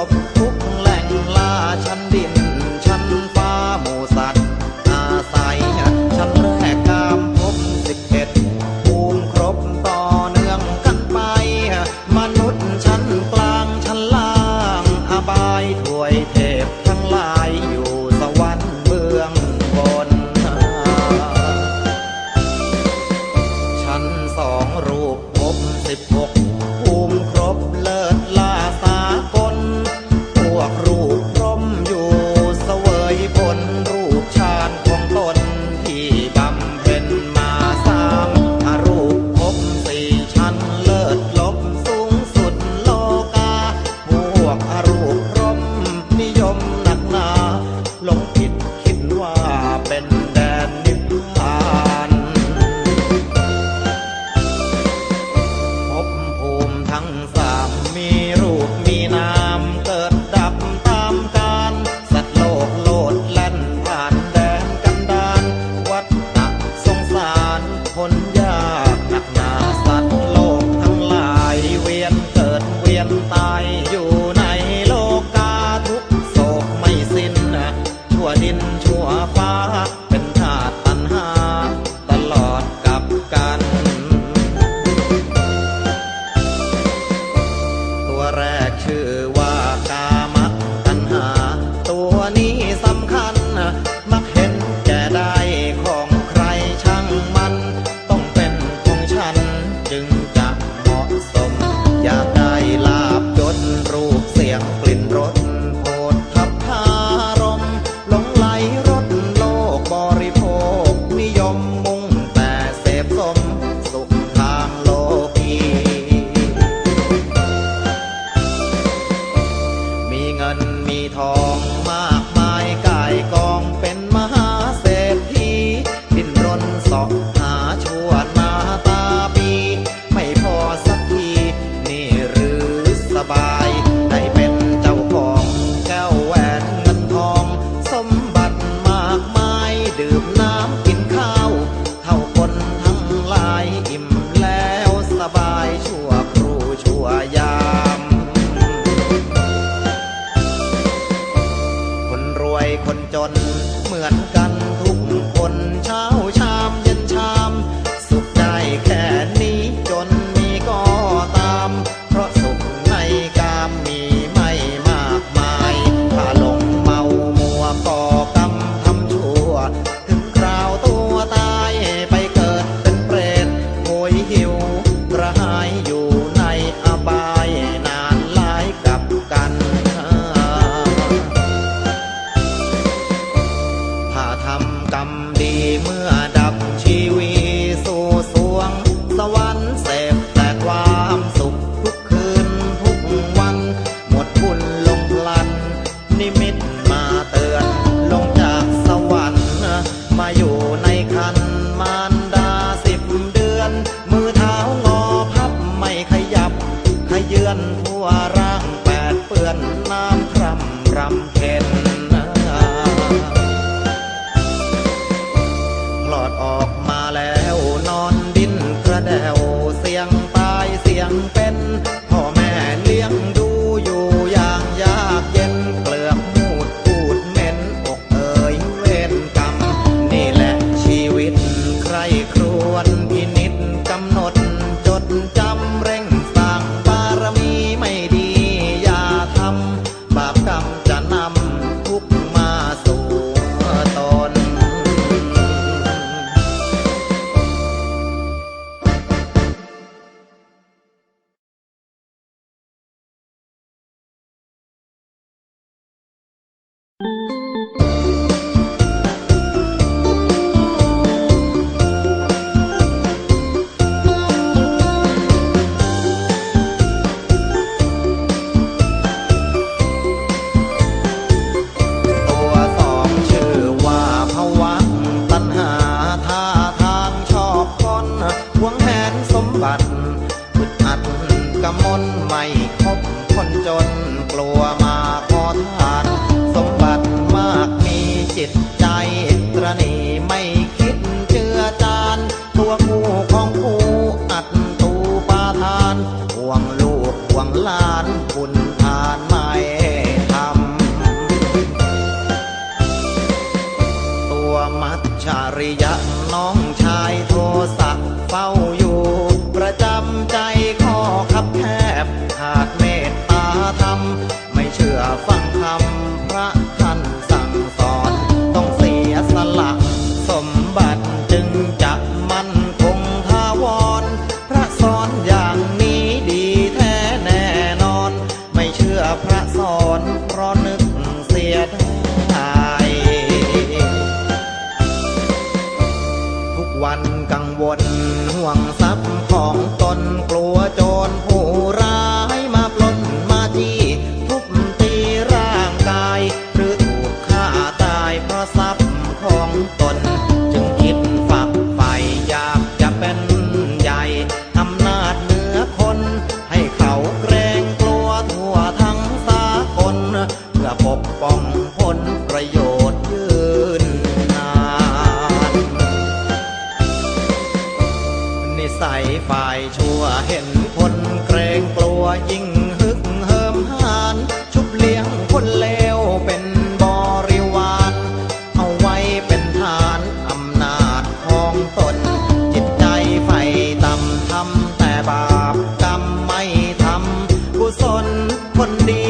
จบทุกแหล่งลาชั้นเดียว คนจนเหมือนกันทุกคนเช้า นทั่วร่างแปดเปื้อนน้ำคร่ำรำเข็นหลอดออกมาแล้วนอนดิ้นกระเดวเสียงตายเสียงเป็น ละมนไม่คบคนจนกลัวมาขอทาน สมบัติมากมีจิตใจตรณีไม่คิดเจือจาน ตัวกูของกูอัดตูปาทานห่วงลูกห่วงลานคุณทานไม่ทำตัวมัจฉริยะน้อง What. คนเลวเป็นบริวาร เอาไว้เป็นฐานอำนาจของตน จิตใจไฟต่ำทำแต่บาปกรรมไม่ทำกุศลคนดี